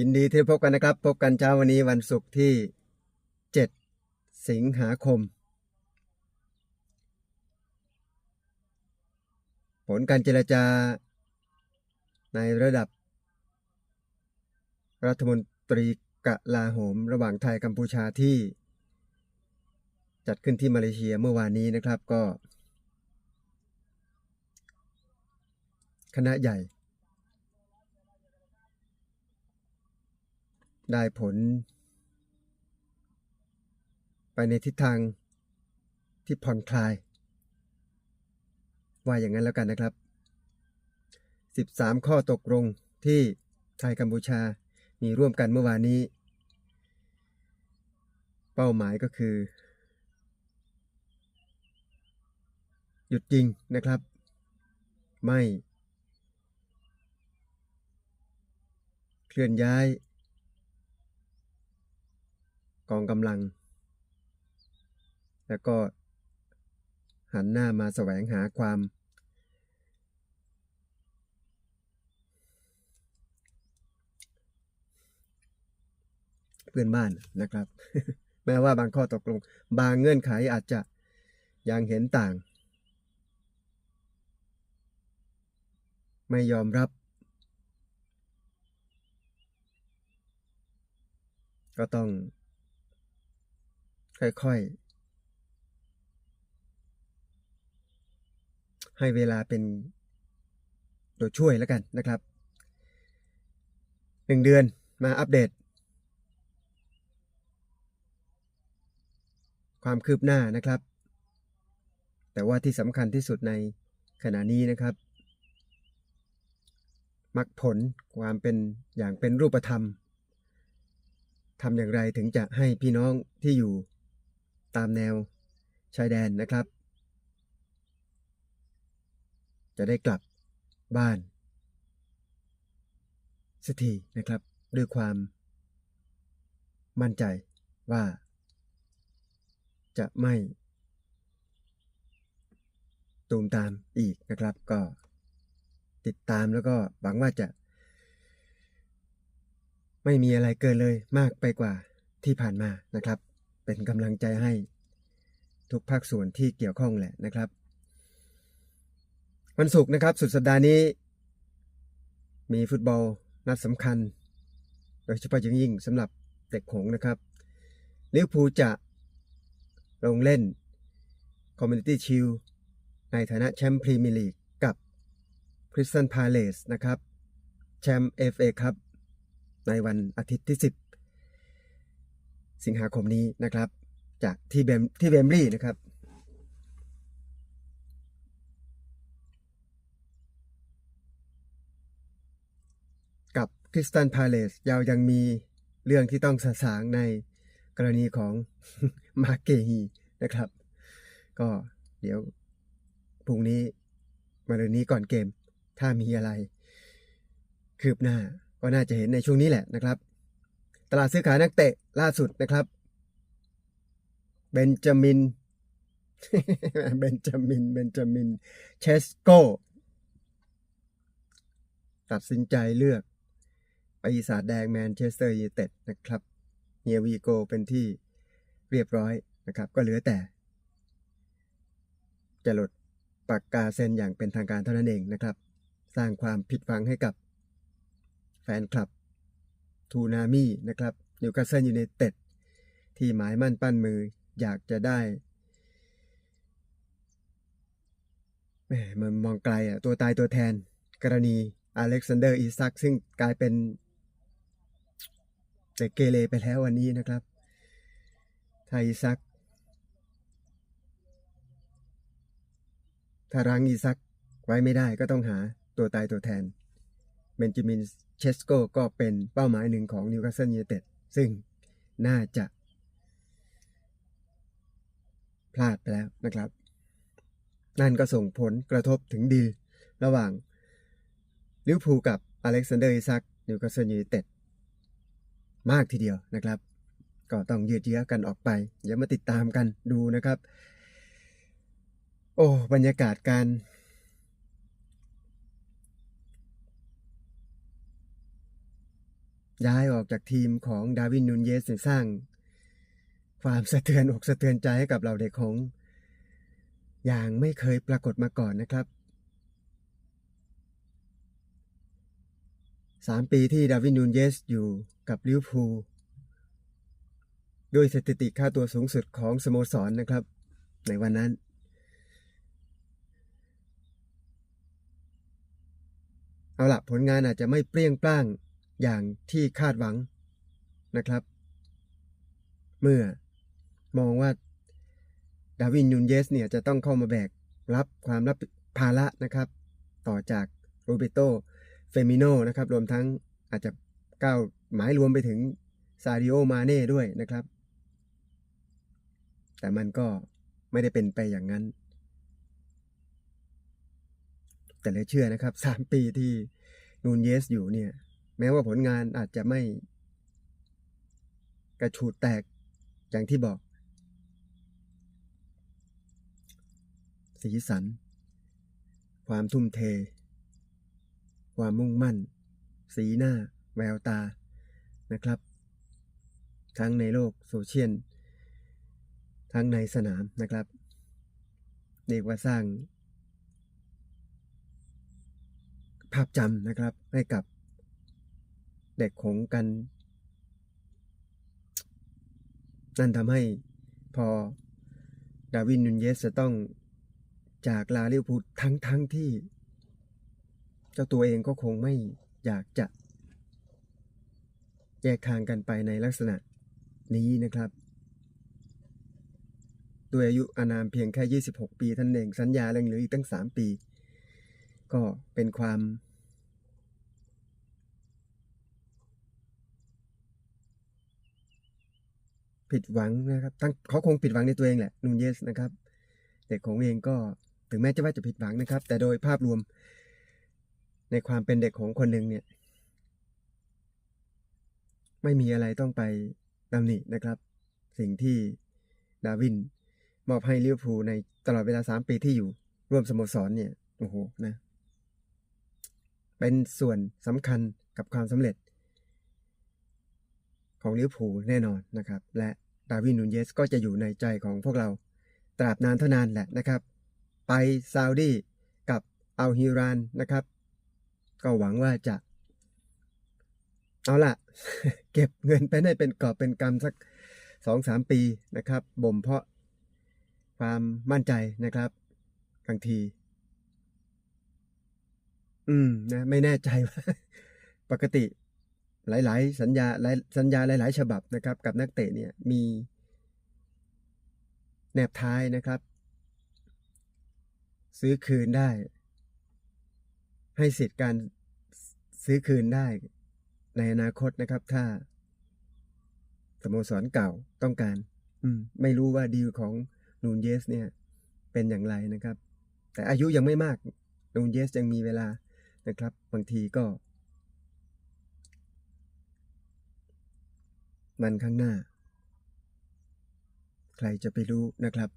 ยินดีที่พบกันนะครับ พบกันเช้าวันนี้วันศุกร์ที่ 7 สิงหาคม ผลการเจรจา ในระดับ รัฐมนตรีกะลาโหม ระหว่างไทยกัมพูชาที่ จัดขึ้นที่มาเลเซียเมื่อวานนี้นะครับก็ คณะใหญ่ ได้ผล ไปในทิศทางที่ผ่อนคลาย ว่าอย่างนั้นแล้วกันนะครับ 13 ข้อตกลงที่ไทยกัมพูชามีร่วมกันเมื่อวานนี้ เป้าหมายก็คือ หยุดยิงนะครับ ไม่ เคลื่อนย้าย กองกำลัง แล้วก็หันหน้ามาแสวงหาความ เพื่อนบ้านนะครับ แม้ว่าบางข้อตกลง บางเงื่อนไขอาจจะยังเห็นต่าง ไม่ยอมรับ ก็ต้อง ค่อยๆ ให้เวลาเป็นตัวช่วยแล้วกันนะครับหนึ่งเดือนมาอัปเดต ความคืบหน้านะครับ แต่ว่าที่สำคัญที่สุดในขณะนี้นะครับมักผลความเป็นอย่างเป็นรูปธรรมทำอย่างไรถึงจะให้พี่น้องที่อยู่ ตามแนวชายแดนนะครับ จะได้กลับบ้านสักทีนะครับ ด้วยความมั่นใจว่าจะไม่ตูมตามอีกนะครับ ก็ติดตามแล้วก็หวังว่าจะ ไม่มีอะไรเกินเลยมากไปกว่าที่ผ่านมานะครับ เป็นกำลังใจให้ ทุกภาคส่วนที่เกี่ยวข้องแหละนะครับ วันศุกร์นะครับ สุดสัปดาห์นี้ มีฟุตบอลนัดสำคัญ โดยเฉพาะอย่างยิ่งสำหรับเด็กหงนะครับลิเวอร์พูลจะลงเล่น Community Shield ในฐานะแชมป์พรีเมียร์ลีกกับ Crystal Palace นะครับ แชมป์ FA ครับ ในวันอาทิตย์ที่ 10 สิงหาคมนี้นะครับ จากที่เบมที่เบมลี่นะครับกับคริสตันพาเลสยาวยังมีเรื่องที่ต้องสะสางในกรณีของมาเกฮีนะครับ ก็เดี๋ยวพรุ่งนี้มาเรื่องนี้ก่อนเกม ถ้ามีอะไร คืบหน้าก็น่าจะเห็นในช่วงนี้แหละนะครับ ตลาดซื้อขายนักเตะล่าสุดนะครับ เบนจามิน เบนจามิน เบนจามิน เชสโก ตัดสินใจเลือก ปีศาจแดงแมนเชสเตอร์ยูไนเต็ดนะครับเฮียวีโกเป็นที่เรียบร้อยนะครับ ก็เหลือแต่ จะหลดปากกาเซ็นอย่างเป็นทางการเท่านั้นเองนะครับ สร้างความผิดหวังให้กับแฟนคลับ ทูนามี่นะครับนิวคาสเซิลยูไนเต็ดที่หมายมั่นปั้นมืออยากจะได้แหมมันมองไกลอะตัวตายตัวแทน กรณีอเล็กซานเดอร์อีซักซึ่งกลายเป็นเด็กเกเรไปแล้ววันนี้นะครับถ้าอีซักถ้ารังอีซักไว้ไม่ได้ก็ต้องหาตัวตายตัวแทน เบนจามินเชสโกก็เป็นเป้าหมายหนึ่งของนิวคาสเซิลยูไนเต็ดซึ่งน่าจะ พลาดไปแล้วนะครับ นั่นก็ส่งผลกระทบถึงดีลระหว่างลิวพูกับอเล็กซานเดอร์อิซักนิวคาสเซิลยูไนเต็ดมากทีเดียวนะครับ ก็ต้องยืดเยื้อกันออกไปเดี๋ยวมาติดตามกันดูนะครับ โอ้ บรรยากาศการ ย้ายออกจากทีมของดาวินนูนเยสเนี่ยสร้าง ความสะเทือนอกสะเทือนใจให้กับเราเด็กของ อย่างไม่เคยปรากฏมาก่อนนะครับสามปีที่ดาวินนูนเยสอยู่กับลิเวอร์พูลด้วยสถิติค่าตัวสูงสุดของสโมสรนนะครับ ในวันนั้น เอาละผลงานอาจจะไม่เปรี้ยงปร้าง อย่างที่คาดหวังนะครับ เมื่อมองว่าดาวินยูนเยสเนี่ยจะต้องเข้ามาแบกรับความรับภาระนะครับ ต่อจากโรเบโตเฟมิโนนะครับ รวมทั้งอาจจะก้าวหมายรวมไปถึงซาดิโอมาเน่ด้วยนะครับ แต่มันก็ไม่ได้เป็นไปอย่างนั้น แต่เลยเชื่อนะครับสามปีที่นูนเยสอยู่เนี่ย แม้ว่าผลงานอาจจะไม่ กระฉูดแตกอย่างที่บอก สีสัน ความทุ่มเท ความมุ่งมั่น สีหน้า แววตานะครับ ทั้งในโลกโซเชียลทั้งในสนามนะครับเรียกว่าสร้าง ภาพจำนะครับให้กับ เด็กของกัน นั่นทำให้พอดาวินนูนเยสจะต้องจากลาลิเวอร์พูลทั้งทั้งที่ เจ้าตัวเองก็คงไม่อยากจะ แยกทางกันไปในลักษณะนี้นะครับด้วยอายุอานามเพียงแค่ 26 ปีท่านเองสัญญายังเหลืออีกตั้ง 3 ปี ก็เป็นความ ผิดหวังนะครับตั้งเขาคงผิดหวังในตัวเองแหละนูนเยสนะครับเด็กของเองก็ถึงแม้จะว่าจะผิดหวังนะครับ แต่โดยภาพรวมในความเป็นเด็กของคนหนึ่งเนี่ย ไม่มีอะไรต้องไปตำหนินะครับ สิ่งที่ดาวิน มอบให้ลิเวอร์พูลในตลอดเวลาสามปีที่อยู่ร่วมสโมสรเนี่ย โอ้โหนะ เป็นส่วนสำคัญกับความสำเร็จ ของลิเวอร์พูลแน่นอนนะครับ และดาวินนูนเยสก็จะอยู่ในใจของพวกเราตราบนานเท่านานแหละนะครับ ไปซาอุดีกับอัลฮิรานนะครับ ก็หวังว่าจะ เอาล่ะ เก็บเงินไปได้เป็นกอบเป็นกำสักสองสามปีนะครับ บ่มเพาะความมั่นใจนะครับบางที อืมนะ ไม่แน่ใจว่า ปกติ หลาย ๆ สัญญาหลายสัญญาหลาย ๆ ฉบับนะครับ กับนักเตะเนี่ยมีแนบท้ายนะครับ ซื้อคืนได้ ให้สิทธิ์การซื้อคืนได้ในอนาคตนะครับ ถ้าสโมสรเก่าต้องการ อืม ไม่รู้ว่าดีลของนูนเยส เนี่ย เป็นอย่างไรนะครับ แต่อายุยังไม่มากนูนเยสยังมีเวลานะครับ บางทีก็ มันข้างหน้า ใครจะไปรู้นะครับ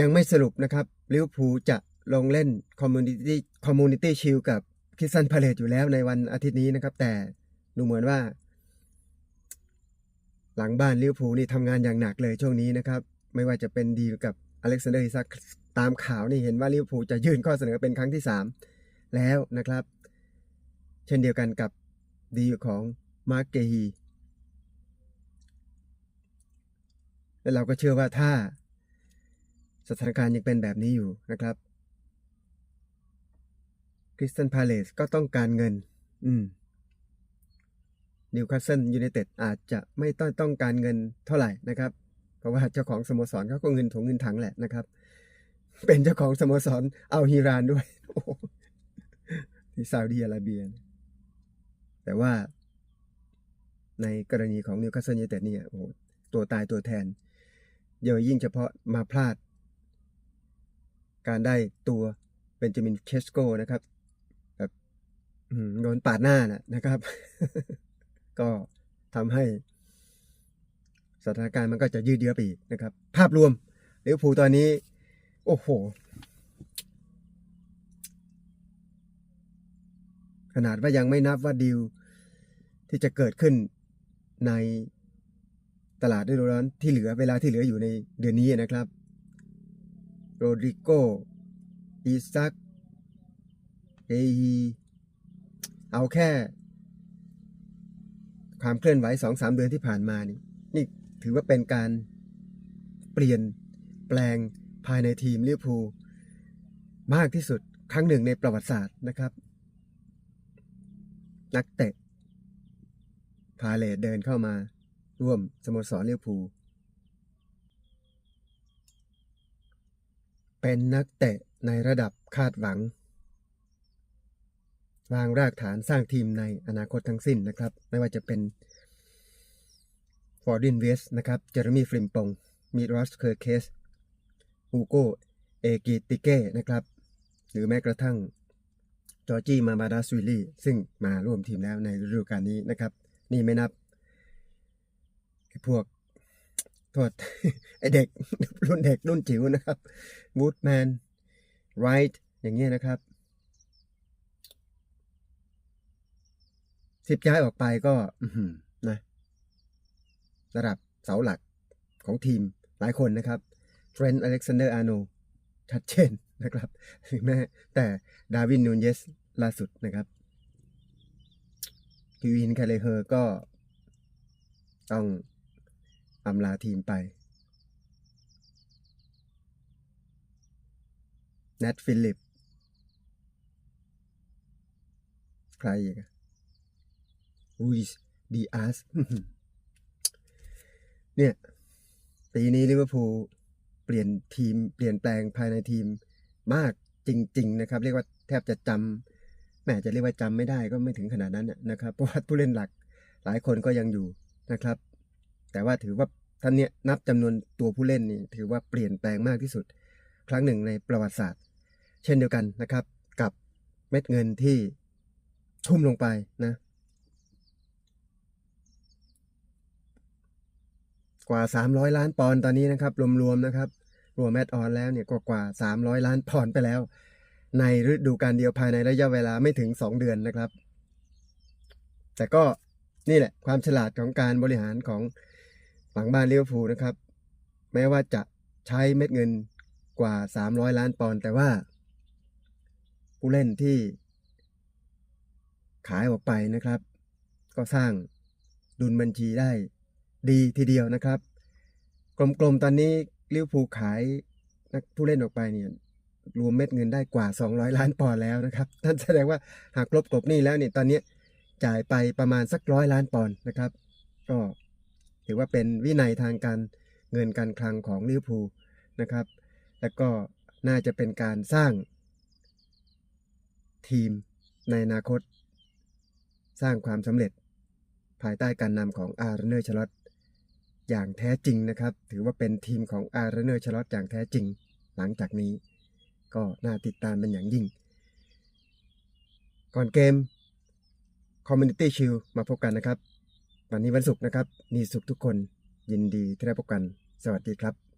ยังไม่สรุปนะครับลิเวอร์พูลจะลงเล่นคอมมูนิตี้คอมมูนิตี้ชิลกับคิสันพาเลตอยู่แล้วในวันอาทิตย์นี้นะครับ แต่ดูเหมือนว่า หลังบ้านลิเวอร์พูลนี่ทำงานอย่างหนักเลยช่วงนี้นะครับ ไม่ว่าจะเป็นดีลกับอเล็กซานเดอร์อิซักตามข่าวนี่เห็นว่าลิเวอร์พูลจะยื่นข้อเสนอเป็นครั้งที่ 3 แล้วนะครับ เช่นเดียวกันกับดีลของ มาร์กเกฮีและเราก็เชื่อว่าถ้าสถานการณ์ยังเป็นแบบนี้อยู่นะครับคริสตันพาเลสก็ต้องการเงิน อืมนิวคาสเซิลยูไนเต็ดอาจจะไม่ต้องต้องการเงินเท่าไหร่นะครับ เพราะว่าเจ้าของสโมสรเขาก็เงินถุงเงินถังแหละนะครับ เป็นเจ้าของสโมสรเอาฮิรานด้วยที่ซาอุดีอาระเบีย แต่ว่า ในกรณีของนิวคาสเซิลยูไนเต็ดเนี่ยโอ้โหตัวตายตัวแทนเยอะยิ่งเฉพาะมาพลาด การได้ตัวเบนจามินเคสโกนะครับแบบโดนปาดหน้านะนะครับ ก็ทำให้สถานการณ์มันก็จะยืดเยื้อไปอีกนะครับ ภาพรวมลิเวอร์พูลตอนนี้ โอ้โห ขนาดว่ายังไม่นับว่าดิวที่จะเกิดขึ้น ในตลาดฤดูร้อนที่เหลือเวลาที่เหลืออยู่ในเดือนนี้นะครับ โรดริโกอีซักเอฮีเอาแค่ ความเคลื่อนไหวสองสามเดือนที่ผ่านมานี่นี่ถือว่าเป็นการเปลี่ยนแปลงภายในทีมลิเวอร์พูลมากที่สุดครั้งหนึ่งในประวัติศาสตร์นะครับ นักเตะ พาเลตเดินเข้ามาร่วมสโมสรลิเวอร์พูเป็นนักเตะในระดับคาดหวัง วางรากฐานสร้างทีมในอนาคตทั้งสิ้นนะครับ ไม่ว่าจะเป็นฟอร์ดินเวสนะครับ เจอร์มีฟริมปง มีรอสเคอร์เคสฮูโกเอกิติเก้นะครับ หรือแม้กระทั่งจอร์จี้มาบาดาสวิลลี่ ซึ่งมาร่วมทีมแล้วในฤดูกาลนี้นะครับ นี่ไม่นับไอ้พวกโทษไอเด็ก รุ่นเด็ก รุ่นจิ๋วนะครับวูดแมนไรท์อย่างเงี้ยนะครับสิบย้ายออกไปก็นะ ระดับเสาหลักของทีมหลายคนนะครับเทรนต์อเล็กซานเดอร์อาร์โนชัดเจนนะครับถึงแม้แต่ดาวินนูนเยสล่าสุดนะครับ คิวินแคเลเฮอร์ก็ต้องอำลาทีมไปแนทฟิลิป ใครอีกรูอิสดีอาสเนี่ย ปีนี้ลิเวอร์พูลเปลี่ยนทีม เปลี่ยนแปลงภายในทีมมากจริง ๆ นะครับ เรียกว่าแทบจะจำ มจะเรียกว่าจำไม่ได้ก็ไม่ถึงขนาดนั้นนะครับเพราะว่าผู้เล่นหลักหลายคนก็ยังอยู่นะครับ แต่ว่าถือว่าท่านเนี้ยนับจำนวนตัวผู้เล่นนี่ถือว่าเปลี่ยนแปลงมากที่สุด ครั้งหนึ่งในประวัติศาสตร์ เช่นเดียวกันนะครับ กับเม็ดเงินที่ทุ่มลงไปนะ กว่า 300 ล้านปอนด์ตอนนี้นะครับ รวมๆนะครับ รวมแมตออนแล้วเนี่ยกว่ากว่า 300 ล้านปอนด์ไปแล้ว ในฤดูกาลเดียวภายในระยะเวลาไม่ถึง 2 เดือนนะครับ แต่ก็นี่แหละความฉลาดของการบริหารของหลังบ้านเลิเวอร์พูนะครับ แม้ว่าจะใช้เม็ดเงินกว่า 300 ล้านปอนด์แต่ว่า ผู้เล่นที่ขายออกไปนะครับ ก็สร้างดุลบัญชีได้ดีทีเดียวนะครับ กลมๆตอนนี้ลิเวอร์พูลขายนักผู้เล่นออกไปเนี่ย รวมเม็ดเงินได้กว่า 200 ล้านปอนด์แล้วนะครับนั่นแสดงว่าหากลบกลบหนี้แล้วเนี่ยตอนนี้จ่ายไปประมาณสักร้อยล้านปอนด์นะครับก็ถือว่าเป็นวินัยทางการเงินการคลังของลิเวอร์พูลนะครับ แล้วก็น่าจะเป็นการสร้างทีมในอนาคต สร้างความสำเร็จ ภายใต้การนำของอาร์เนอร์ชลอตอย่างแท้จริงนะครับ ถือว่าเป็นทีมของอาร์เนอร์ชลอตอย่างแท้จริง หลังจากนี้ ก็น่าติดตามเป็นอย่างยิ่ง ก่อนเกม Community Shield มาพบกันนะครับ วันนี้วันศุกร์นะครับ มีสุขทุกคนยินดีที่ได้พบกัน สวัสดีครับ